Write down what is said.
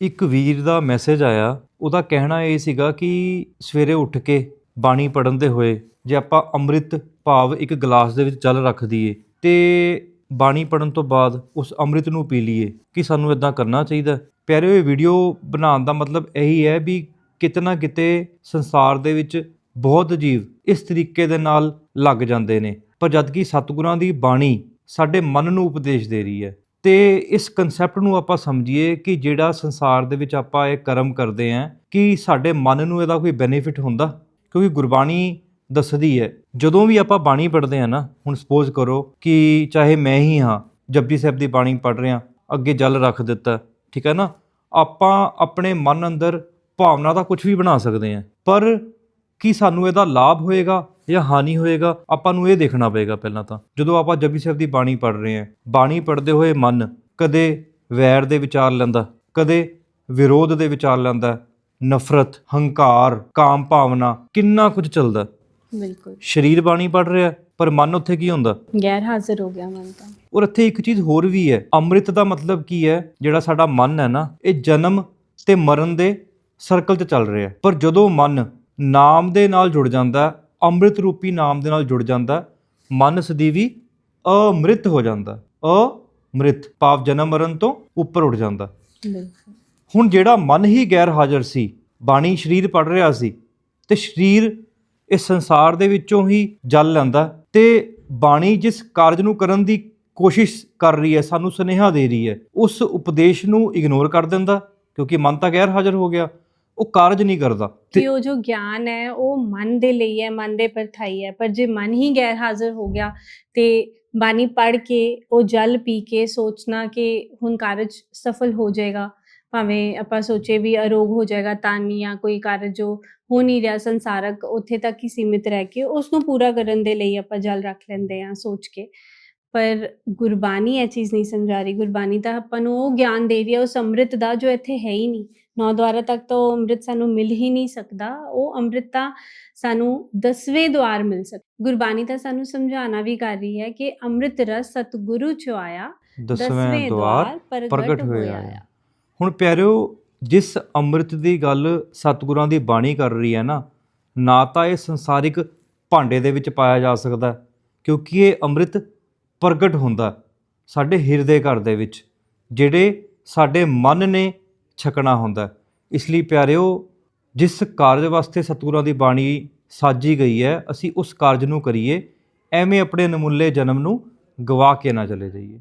ਇੱਕ ਵੀਰ ਦਾ ਮੈਸੇਜ ਆਇਆ। ਉਹਦਾ ਕਹਿਣਾ ਇਹ ਸੀਗਾ ਕਿ ਸਵੇਰੇ ਉੱਠ ਕੇ ਬਾਣੀ ਪੜਨ ਦੇ ਹੋਏ, ਜੇ ਆਪਾਂ ਅੰਮ੍ਰਿਤ ਭਾਵ ਇੱਕ ਗਲਾਸ ਦੇ ਵਿੱਚ ਜਲ ਰੱਖ ਦਈਏ ਤੇ ਬਾਣੀ ਪੜਨ ਤੋਂ ਬਾਅਦ ਉਸ ਅੰਮ੍ਰਿਤ ਨੂੰ ਪੀ ਲਈਏ, ਕਿ ਸਾਨੂੰ ਇਦਾਂ ਕਰਨਾ ਚਾਹੀਦਾ? ਪਿਆਰਿਓ, ਇਹ ਵੀਡੀਓ ਬਣਾਉਣ ਦਾ ਮਤਲਬ ਇਹੀ ਹੈ ਵੀ ਕਿਤੇ ਨਾ ਕਿਤੇ ਸੰਸਾਰ ਦੇ ਵਿੱਚ ਬਹੁਤ ਜੀਵ ਇਸ ਤਰੀਕੇ ਦੇ ਨਾਲ ਲੱਗ ਜਾਂਦੇ ਨੇ। ਪਰ ਜਦਕਿ ਸਤਿਗੁਰਾਂ ਦੀ ਬਾਣੀ ਸਾਡੇ ਮਨ ਨੂੰ ਉਪਦੇਸ਼ ਦੇ ਰਹੀ ਹੈ। ਤੇ ਇਸ ਕਨਸੈਪਟ ਨੂੰ ਆਪਾਂ ਸਮਝੀਏ ਕਿ ਜਿਹੜਾ ਸੰਸਾਰ ਦੇ ਵਿੱਚ ਆਪਾਂ ਇਹ ਕਰਮ ਕਰਦੇ ਆਂ, ਕਿ ਸਾਡੇ ਮਨ ਨੂੰ ਇਹਦਾ ਕੋਈ ਬੈਨੀਫਿਟ ਹੁੰਦਾ? ਕਿਉਂਕਿ ਗੁਰਬਾਣੀ ਦੱਸਦੀ ਹੈ, ਜਦੋਂ ਵੀ ਆਪਾਂ ਬਾਣੀ ਪੜ੍ਹਦੇ ਆ ਨਾ, ਹੁਣ ਸਪੋਜ਼ ਕਰੋ ਕਿ ਚਾਹੇ ਮੈਂ ਹੀ ਹਾਂ, ਜਪਜੀ ਸਾਹਿਬ ਦੀ ਬਾਣੀ ਪੜ੍ਹ ਰਿਹਾ, ਅੱਗੇ ਜਲ ਰੱਖ ਦਿੱਤਾ, ਠੀਕ ਹੈ ਨਾ? ਆਪਾਂ ਆਪਣੇ ਮਨ ਅੰਦਰ ਭਾਵਨਾ ਦਾ ਕੁਝ ਵੀ ਬਣਾ ਸਕਦੇ ਆ, ਪਰ ਕੀ ਸਾਨੂੰ ਇਹਦਾ ਲਾਭ ਹੋਏਗਾ? ਜਾਂ ਹਾਨੀ ਹੋਏਗਾ ਆਪਾਂ ਨੂੰ ਇਹ ਦੇਖਣਾ ਪਏਗਾ ਪਹਿਲਾਂ ਤਾਂ। ਜਦੋਂ ਆਪਾਂ ਜਪਜੀ ਸਾਹਿਬ ਦੀ ਬਾਣੀ ਪੜ੍ਹ ਰਹੇ ਹਾਂ ਬਾਣੀ ਪੜ੍ਹਦੇ ਹੋਏ ਮਨ ਕਦੇ ਵੈਰ ਦੇ ਵਿਚਾਰ ਲੈਂਦਾ ਕਦੇ ਵਿਰੋਧ ਦੇ ਵਿਚਾਰ ਲੈਂਦਾ ਨਫ਼ਰਤ ਹੰਕਾਰ ਕਾਮ ਭਾਵਨਾ ਕਿੰਨਾ ਕੁਝ ਚੱਲਦਾ। ਬਿਲਕੁਲ। ਸਰੀਰ ਬਾਣੀ ਪੜ੍ਹ ਰਿਹਾ ਪਰ ਮਨ ਉੱਥੇ ਕੀ ਹੁੰਦਾ? ਗੈਰ ਹਾਜ਼ਰ ਹੋ ਗਿਆ ਮਨ ਤਾਂ। ਔਰ ਇੱਥੇ ਇੱਕ ਚੀਜ਼ ਹੋਰ ਵੀ ਹੈ ਅੰਮ੍ਰਿਤ ਦਾ ਮਤਲਬ ਕੀ ਹੈ ਜਿਹੜਾ ਸਾਡਾ ਮਨ ਹੈ ਨਾ ਇਹ ਜਨਮ ਤੇ ਮਰਨ ਦੇ ਸਰਕਲ 'ਚ ਚੱਲ ਰਿਹਾ ਪਰ ਜਦੋਂ ਮਨ ਨਾਮ ਦੇ ਨਾਲ ਜੁੜ ਜਾਂਦਾ ਅੰਮ੍ਰਿਤ ਰੂਪੀ ਨਾਮ ਦੇ ਨਾਲ ਜੁੜ ਜਾਂਦਾ ਮਨ ਸਦੀਵੀ ਅਮ੍ਰਿਤ ਹੋ ਜਾਂਦਾ। ਅਮ੍ਰਿਤ ਪਾਪ ਜਨਮ ਮਰਨ ਤੋਂ ਉੱਪਰ ਉੱਠ ਜਾਂਦਾ ਹੁਣ ਜਿਹੜਾ ਮਨ ਹੀ ਗੈਰ ਹਾਜ਼ਰ ਸੀ ਬਾਣੀ ਸਰੀਰ ਪੜ ਰਿਹਾ ਸੀ ਤੇ ਸਰੀਰ ਇਸ ਸੰਸਾਰ ਦੇ ਵਿੱਚੋਂ ਹੀ ਜਲ ਲੈਂਦਾ ਤੇ ਬਾਣੀ ਜਿਸ ਕਾਰਜ ਨੂੰ ਕਰਨ ਦੀ ਕੋਸ਼ਿਸ਼ ਕਰ ਰਹੀ ਹੈ ਸਾਨੂੰ ਸੁਨੇਹਾ ਦੇ ਰਹੀ ਹੈ ਉਸ ਉਪਦੇਸ਼ ਨੂੰ ਇਗਨੋਰ ਕਰ ਦਿੰਦਾ ਕਿਉਂਕਿ ਮਨ ਤਾਂ ਗੈਰ ਹਾਜ਼ਰ ਹੋ ਗਿਆ। ਉਹ ਕਾਰਜ ਨਹੀਂ ਕਰਦਾ। ਕਿ ਉਹ ਜੋ ਗਿਆਨ ਹੈ ਉਹ ਮਨ ਦੇ ਲਈ ਹੈ ਮਨ ਦੇ ਪਰਥਾਈ ਹੈ। ਪਰ ਜੇ ਮਨ ਹੀ ਗੈਰ ਹਾਜ਼ਰ ਹੋ ਗਿਆ ਤੇ ਬਾਣੀ ਪੜ੍ਹ ਕੇ ਉਹ ਜਲ ਪੀ ਕੇ ਸੋਚਣਾ ਕਿ ਹੁਣ ਕਾਰਜ ਸਫਲ ਹੋ ਜਾਏਗਾ। ਭਾਵੇਂ ਆਪਾਂ ਸੋਚੇ ਵੀ ਅਰੋਗ ਹੋ ਜਾਏਗਾ ਤਾਂ ਨਹੀਂ ਜਾਂ ਕੋਈ ਕਾਰਜ ਜੋ ਹੋ ਨਹੀਂ ਰਿਹਾ ਸੰਸਾਰਕ ਉੱਥੇ ਤੱਕ ਹੀ ਸੀਮਿਤ ਰਹਿ ਕੇ ਉਸ ਨੂੰ ਪੂਰਾ ਕਰਨ ਦੇ ਲਈ ਆਪਾਂ ਜਲ ਰੱਖ ਲੈਂਦੇ ਆ ਸੋਚ ਕੇ। ਪਰ ਗੁਰਬਾਣੀ ਇਹ ਚੀਜ਼ ਨਹੀਂ ਸਮਝਾ ਰਹੀ। ਗੁਰਬਾਣੀ ਤਾਂ ਆਪਾਂ ਨੂੰ ਉਹ ਗਿਆਨ ਦੇ ਰਹੀ ਹੈ ਉਸ ਅੰਮ੍ਰਿਤ ਦਾ ਜੋ ਇੱਥੇ ਹੈ ਹੀ ਨਹੀਂ। ਨੌ ਦੁਆਰਾ ਤੱਕ ਤਾਂ ਉਹ ਅੰਮ੍ਰਿਤ ਸਾਨੂੰ ਮਿਲ ਹੀ ਨਹੀਂ ਸਕਦਾ। ਉਹ ਅੰਮ੍ਰਿਤ ਤਾਂ ਸਾਨੂੰ ਦਸਵੇਂ ਦੁਆਰ ਮਿਲ ਸਕਦਾ ਗੁਰਬਾਣੀ ਤਾਂ ਸਾਨੂੰ ਸਮਝਾਉਣਾ ਵੀ ਕਰ ਰਹੀ ਹੈ ਕਿ ਅੰਮ੍ਰਿਤ ਰਸ ਸਤਿਗੁਰੂ ਚੋਂ ਆਇਆ। ਦਸਵੇਂ ਦੁਆਰ ਪ੍ਰਗਟ ਹੋਇਆ ਹੁਣ ਪਿਆਰਿਓ ਜਿਸ ਅੰਮ੍ਰਿਤ ਦੀ ਗੱਲ ਸਤਿਗੁਰਾਂ ਦੀ ਬਾਣੀ ਕਰ ਰਹੀ ਹੈ ਨਾ ਨਾ ਤਾਂ ਇਹ ਸੰਸਾਰਿਕ ਭਾਂਡੇ ਦੇ ਵਿੱਚ ਪਾਇਆ ਜਾ ਸਕਦਾ ਕਿਉਂਕਿ ਇਹ ਅੰਮ੍ਰਿਤ ਪ੍ਰਗਟ ਹੁੰਦਾ ਸਾਡੇ ਹਿਰਦੇ ਘਰ ਦੇ ਵਿੱਚ, ਜਿਹੜੇ ਸਾਡੇ ਮਨ ਨੇ ਛਕਣਾ ਹੁੰਦਾ। ਇਸ ਲਈ ਪਿਆਰਿਓ, ਜਿਸ ਕਾਰਜ ਵਾਸਤੇ ਸਤਿਗੁਰਾਂ ਦੀ ਬਾਣੀ ਸਾਜੀ ਗਈ ਹੈ, ਅਸੀਂ ਉਸ ਕਾਰਜ ਨੂੰ ਕਰੀਏ, ਐਵੇਂ ਆਪਣੇ ਨਮੁੱਲੇ ਜਨਮ ਨੂੰ ਗਵਾ ਕੇ ਨਾ ਚਲੇ ਜਾਈਏ।